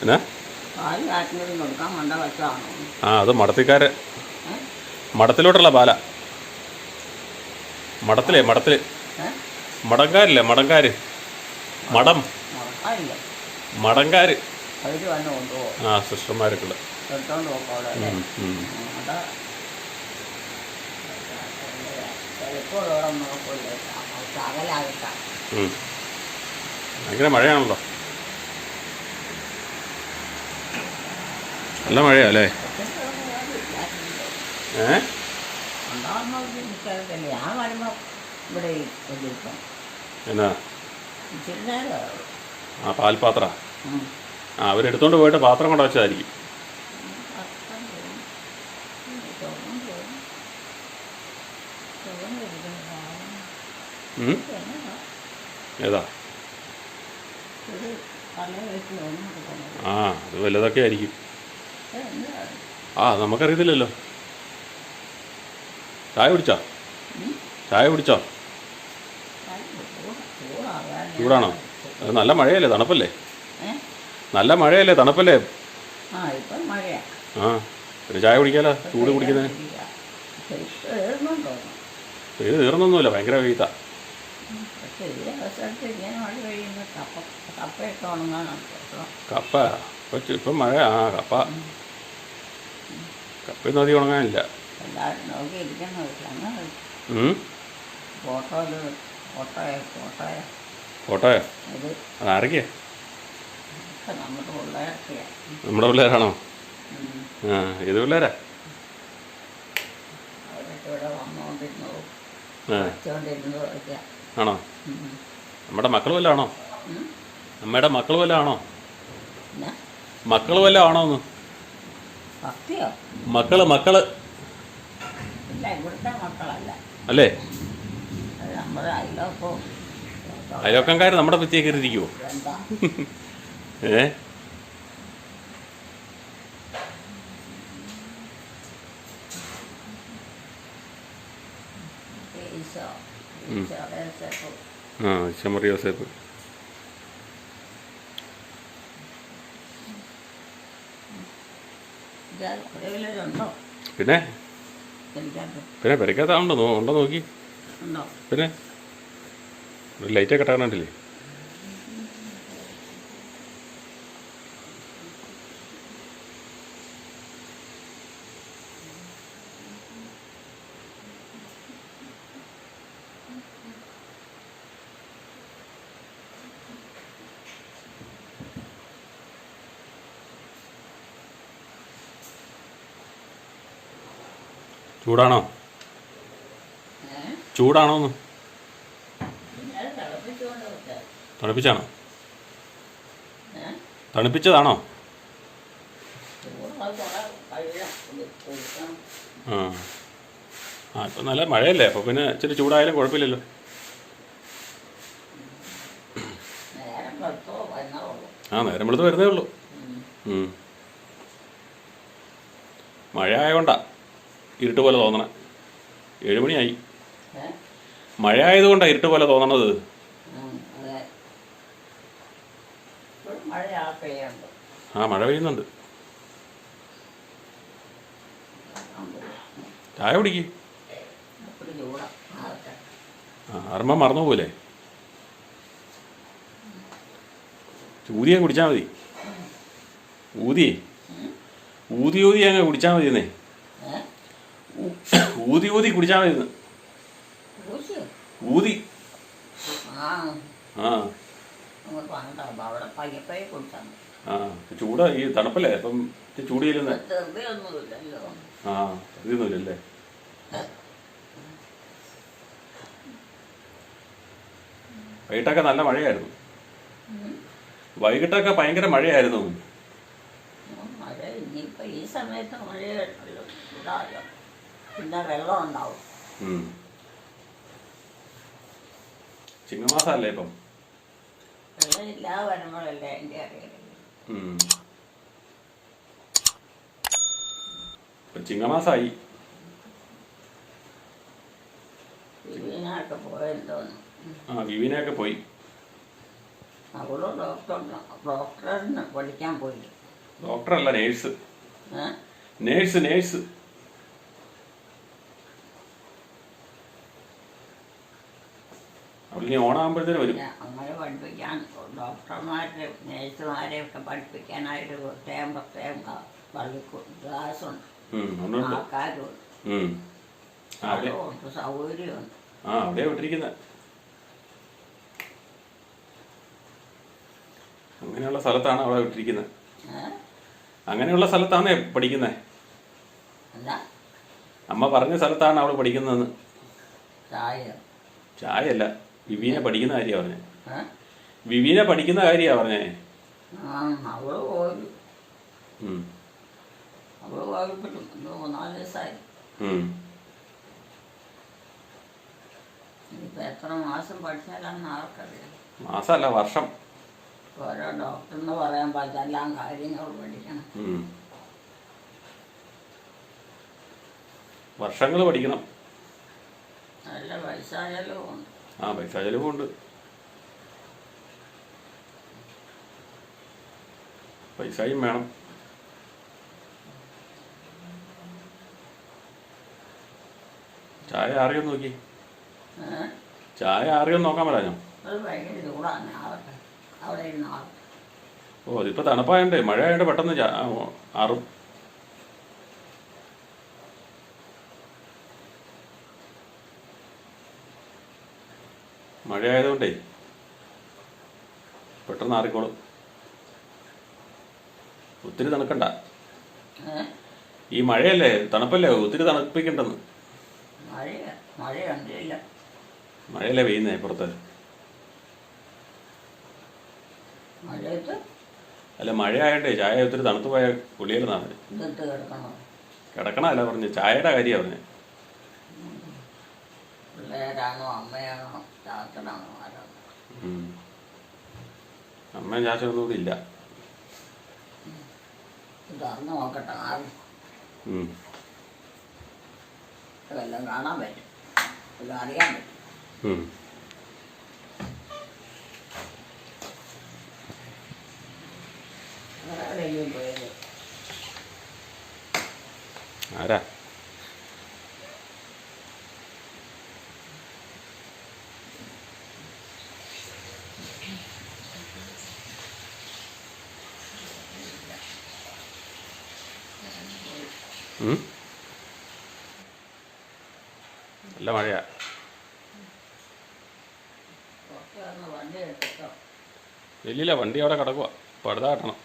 എന്നാ? ആ അത് മഠത്തിക്കാര്. മഠത്തിലോട്ടുള്ള മടത്തിലോട്ടുള്ള പാല മടത്തിലേ മടത്തിൽ? മടങ്കാരില്ലേ മടങ്കാര് മടം മടങ്കാര് ആ സിസ്റ്റർമാരൊക്കെ ഭയങ്കര എടുത്തോണ്ട് പോക്കോളെ അല്ലേ ഉം, ഉം. അതാ ചിലപ്പോഴോടെ നോക്കില്ലേ ശകലാകട്ടാ ഉം. ഭയങ്കര മഴയാണല്ലോ നല്ല മഴയാ അല്ലേ ഏ? എന്നാ? ആ പാൽപാത്ര. ആ അവരെടുത്തോണ്ട് പോയിട്ട് പാത്രം കൊണ്ട് വെച്ചതായിരിക്കും? ഏതാ? ആ അത് വലുതൊക്കെ ആയിരിക്കും. ആ നമുക്കറിയത്തില്ലല്ലോ. ചായ കുടിച്ചോ? ചായ കുടിച്ചോ? ചൂടാണോ? അത് നല്ല മഴയല്ലേ തണുപ്പല്ലേ? നല്ല മഴയല്ലേ തണുപ്പല്ലേ? ആ ഒരു ചായ കുടിക്കാലോ ചൂട് കുടിക്കുന്നത് ഇത് തീർന്നൊന്നുമില്ല ഭയങ്കര വെയിത്ത കപ്പ? കപ്പ ഇപ്പം മഴ ആ കപ്പ. കപ്പയൊന്നും അധികം ഉണങ്ങാനില്ല. ഫോട്ടോയോ അതാരൊക്കെയാ? നമ്മുടെ പിള്ളേരാണോ? ആ ഏത് പിള്ളേരാ? ആണോ? നമ്മുടെ മക്കൾ വല്ലതാണോ അമ്മയുടെ മക്കൾ വല്ലതും ആണോ വല്ല മക്കൾ വല്ലതും ആണോ എന്ന്? ഭക്തിയോ മക്കൾ മക്കൾ. ഇല്ല ഇവിടുത്തെ മക്കളല്ല. അല്ലേ? അത് നമ്മുടെ അയലൊക്കെ അയലോക്കംകാർ നമ്മുടെ ഭിത്തിയെ കയറിയിരിക്കുവോ? എന്താ? ഏ? ഈശോ സേപ്പ് ആ പിന്നെ? പിന്നെ പെരക്കാത്ത ഉണ്ടോ? ഉണ്ടോ? നോക്കി. പിന്നെ? ലൈറ്റൊക്കെ ഇട്ടാകണ്ടില്ലേ ചൂടാണോ? ചൂടാണോ തണുപ്പിച്ചാണോ? തണുപ്പിച്ചതാണോ? ആ. ആ ഇപ്പം നല്ല മഴയല്ലേ അപ്പോൾ പിന്നെ ഇച്ചിരി ചൂടായാലും കുഴപ്പമില്ലല്ലോ. ആ നേരം വെളുത്ത് വരുന്നേ ഉള്ളൂ. മഴ ആയതുകൊണ്ടാ ഇരുട്ട് പോലെ തോന്നണേ. ഏഴുമണിയായി. മഴ ആയതുകൊണ്ടാണ് ഇരുട്ട് പോലെ തോന്നണത് ആ മഴ പെയ്യുന്നുണ്ട്. ചായ കുടിക്ക്. ആ അർമ്മ മറന്നു പോലെ ഊതിയെ കുടിച്ചാൽ മതി. ഊതിയേ? ഊതി ഊതി അങ്ങ് കുടിച്ചാൽ മതിയെന്നേ. ഊതി ഊതി കുടിച്ചാൽ മതി ഊതി? ആ. ചൂട് ഈ തണുപ്പല്ലേ അപ്പം ചൂട് ചെല്ലുന്നേ ആ ഇതൊന്നുമില്ലല്ലേ വൈകിട്ടൊക്കെ നല്ല മഴയായിരുന്നു. വൈകിട്ടൊക്കെ ഭയങ്കര മഴയായിരുന്നു. മഴ ഇനിയിപ്പോ ഈ സമയത്ത് മഴ പിന്നെ വെള്ളം ഉണ്ടാവും. ചിങ്ങമാസല്ലേ ഇപ്പം? വെള്ളം ഇല്ലാതെ വരുമ്പോഴല്ലേ എന്റെ അറിയാം ചിങ്ങമാസമായി ഇതിനായിട്ട് പോയെന്തോന്നു ആ വിവിനെയൊക്കെ പോയി. അവൾ ഡോക്ടർ ഡോക്ടറിന് പഠിക്കാൻ പോയി. ഡോക്ടറല്ല നേഴ്സ്. Nurse nurse. അവളിനി ഓണാകുമ്പോഴത്തേന് വരും. അങ്ങനെ പഠിപ്പിക്കാൻ ഡോക്ടർമാരെ നേഴ്സുമാരെ ഒക്കെ പഠിപ്പിക്കാനായിട്ട് പ്രത്യേകം പ്രത്യേകം ക്ലാസ്സുണ്ട്. ആൾക്കാരുണ്ട്. അവിടെ. സൗകര്യമുണ്ട്. ആ അവിടെ വിട്ടിരിക്കുന്നത് അങ്ങനെയുള്ള സ്ഥലത്താണ് അവിടെ വിട്ടിരിക്കുന്നത് അങ്ങനെയുള്ള സ്ഥലത്താണ് പഠിക്കുന്നത് അമ്മ പറഞ്ഞ സ്ഥലത്താണ് അവൾ പഠിക്കുന്നതെന്ന്. ചായ. ചായയല്ല. വിവീനെ പഠിക്കുന്ന കാര്യമാണ് പറഞ്ഞേ. വിവീനെ പഠിക്കുന്ന കാര്യമാണ് പറഞ്ഞേ. അവൾ പോയി. അവൾ ദിവസമായി. എത്ര മാസം പഠിച്ചാലാന്ന് ആർക്കറിയാം. മാസമല്ല വർഷം. ഓരോ ഡോക്ടറിന് പറയാൻ പറ്റെല്ലാം കാര്യങ്ങൾ പഠിക്കണം. വർഷങ്ങൾ പഠിക്കണം. നല്ല പൈസ ചെലവുണ്ട് ആ പൈസ ചെലവുണ്ട് പൈസയും വേണം. ചായ ആറിയോ നോക്കി? ചായ ആറിയോ നോക്കാൻ പറഞ്ഞോ ഓ അതിപ്പോ തണുപ്പായണ്ടേ മഴ ആയതുകൊണ്ട് പെട്ടെന്ന് ആറും. മഴ ആയതുകൊണ്ടേ പെട്ടെന്ന് ആറിക്കോളും. ഒത്തിരി തണുക്കണ്ട. ഈ മഴയല്ലേ? തണുപ്പല്ലേ? ഒത്തിരി തണുപ്പിക്കണ്ടെന്ന്. മഴയല്ലേ പെയ്യുന്നേ പുറത്ത്? അല്ല മഴയായണ്ടേ ചായ ഒത്തിരി തണുത്തു പോയ കുളിയലെന്നാണ് ഇതിട്ട് കിടക്കണം? കിടക്കണമല്ല പറഞ്ഞു. ചായയുടെ കാര്യമാണ് പിള്ളേരാണോ അമ്മയാണോ? ചാത്തനാണോ ആരാധന ഇല്ല. തുറന്ന് നോക്കട്ടെ ആരും? കാണാൻ പറ്റും. അറിയാൻ പറ്റും. വേറെവിടെയെങ്കിലും പോയത് ആരാ? നല്ല മഴയാ. ഇല്ലില്ല വണ്ടി അവിടെ കിടക്കുക പടുത കട്ടണം.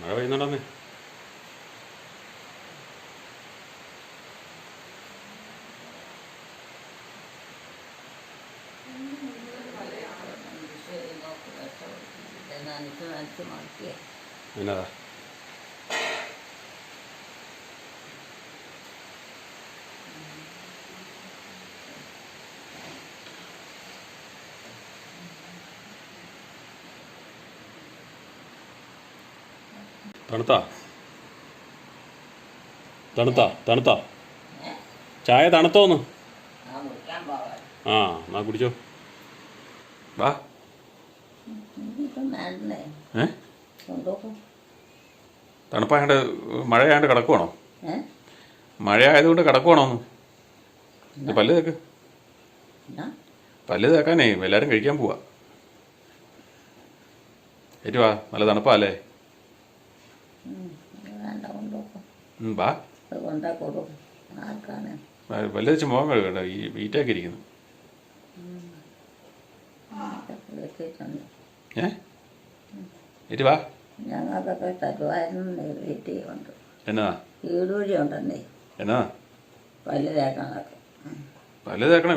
മഴ പെയ്യുന്നുണ്ടെന്നേ നനച്ച് തണുത്താ. തണുത്താ തണുത്താ. ചായ തണുത്തോന്ന്. ആ മുറിക്കാൻ പോകാൻ ആ എന്നാ കുടിച്ചോ. വാ. ഏ? തണുപ്പായണ്ട് മഴയായണ്ട് കിടക്കുവാണോ? മഴയായതുകൊണ്ട് മഴ ആയതുകൊണ്ട് കിടക്കുവാണോ ഒന്ന് പല്ല് തേക്ക്. പല്ല് തേക്കാനേ എല്ലാവരും കഴിക്കാൻ പോവാ. ഏറ്റുവാ നല്ല തണുപ്പാ അല്ലേ? ഉം, മോഹം കഴുകണ്ട ഈ വീറ്റൊക്കെ ഇരിക്കുന്നു. ഏ? ഇറ്റ് വാ. ഞങ്ങൾക്കൊക്കെ തരുവായിരുന്നു വീട്ടിൽ ഉണ്ട് എന്നാ? വീട് വഴി ഉണ്ടെന്നേ എന്നാ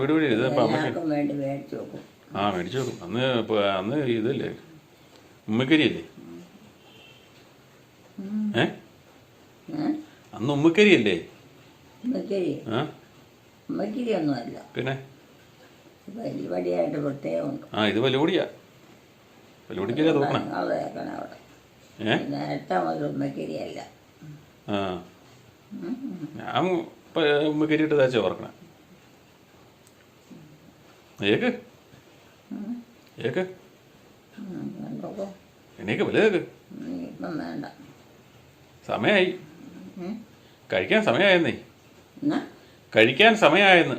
വീട് വഴി. ഇത് വേണ്ടി മേടിച്ചു ആ മേടിച്ചു നോക്കും അന്ന് അന്ന് ഇതല്ലേ? ഉമ്മക്കരിയല്ലേ ഏ അന്ന് ഉമ്മക്കരിയല്ലേ ഉമ്മക്കിരി ആ ഉമ്മക്കിരി ഒന്നുമല്ല പിന്നെ പ്രത്യേകമുണ്ട് ആ ഇത് വലിയ വലിയ തോന്നണം അവിടെ നേരത്തെ മുതൽ ഉമ്മക്കിരിയല്ല ആ ഞാൻ ഉമ്മക്കരിയിട്ട് തേച്ച ഓർക്കണേ ഏക്ക് ഏക്ക് എണീക്ക് വലുതേക്ക് ഇപ്പം വേണ്ട സമയമായി ഉം. കഴിക്കാൻ സമയമായെന്നേ കഴിക്കാൻ സമയമായെന്ന്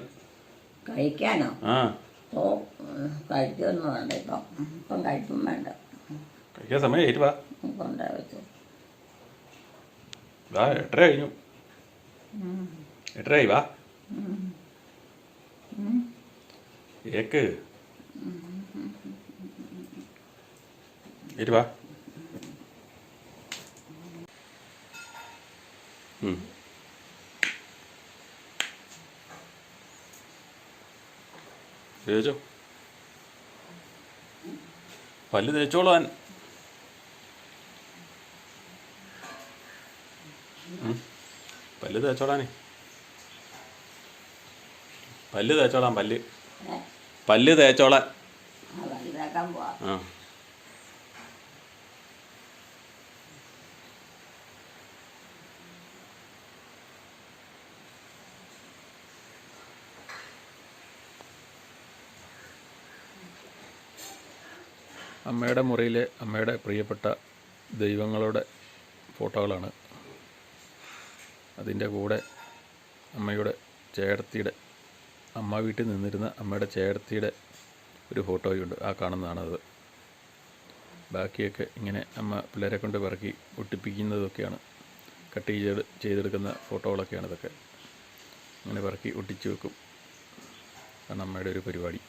കഴിക്കാനോ? ആ. കഴിക്കൊന്നും വേണ്ട ഇപ്പം. ഇപ്പം കഴിക്കും വേണ്ട. കഴിക്കാൻ സമയമായിട്ട് വാ. വാ എട്ടര കഴിഞ്ഞു. എട്ടരയായി വാ. ഏക്ക് ഏറ്റ് വാ. തേച്ചോ പല്ല് തേച്ചോളാൻ. പല്ല് തേച്ചോളാനേ പല്ല് തേച്ചോളാം പല്ല്. പല്ല് തേച്ചോളാൻ. ആ. അമ്മയുടെ മുറിയിലെ അമ്മയുടെ പ്രിയപ്പെട്ട ദൈവങ്ങളുടെ ഫോട്ടോകളാണ്. അതിന്റെ കൂടെ അമ്മയുടെ ചേർത്തിയുടെ അമ്മ വീട്ടിൽ നിന്നിരുന്ന അമ്മയുടെ ചേർത്തിയുടെ ഒരു ഫോട്ടോയുണ്ട് ആ കാണുന്നതാണത്. ബാക്കിയൊക്കെ ഇങ്ങനെ അമ്മ പിള്ളേരെ കൊണ്ട് പിറക്കി ഒട്ടിപ്പിക്കുന്നതൊക്കെയാണ്. കട്ട് ചെയ്ത് ചെയ്തെടുക്കുന്ന ഫോട്ടോകളൊക്കെയാണ് ഇതൊക്കെ. ഇങ്ങനെ പിറക്കി ഒട്ടിച്ചു വെക്കും. അതാണ് അമ്മയുടെ ഒരു പരിപാടി.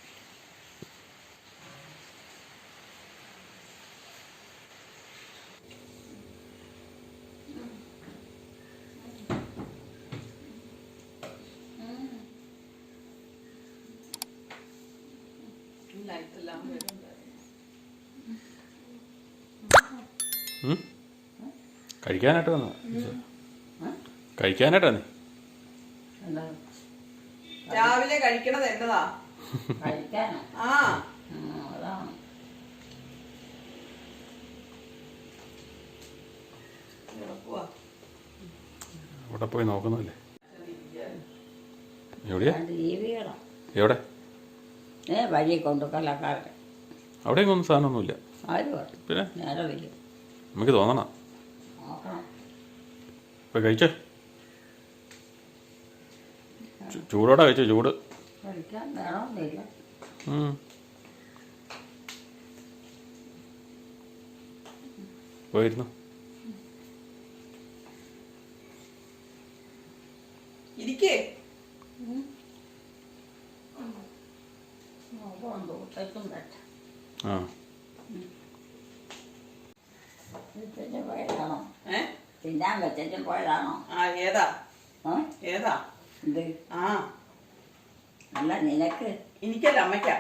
ഉം? കഴിക്കാനായിട്ട് വന്നു? കഴിക്കാനായിട്ടാ നീ രാവിലെ കഴിക്കണത് എന്നതാ? ആ. അവിടെ പോയി നോക്കുന്നില്ലേ എവിടെയാ? എവിടെ? ഏ വഴി കൊണ്ട് കള്ളക്കാർക്ക് അവിടെ ഒന്നും സാധനമൊന്നുമില്ല. ആര് പറഞ്ഞു പിന്നെ? നേരെ വരും നമുക്ക് തോന്നണം. നോക്കണം. ഇപ്പം കഴിച്ചോ? ചു- ചൂടോടെ കഴിച്ചോ ചൂട്? കഴിക്കാൻ വേണമെന്നില്ല ഉം. പോയിരുന്നു. ഇരിക്കേ. പറ്റും ആ. വെച്ചിട്ട് പോയതാണോ? ഏ? തിന്നാൻ വെച്ചിട്ട് പോയതാണോ? ആ ഏതാ? ഏ ഏതാ? ഇത് ആ. അല്ല നിനക്ക്? എനിക്കല്ല അമ്മയ്ക്കാ.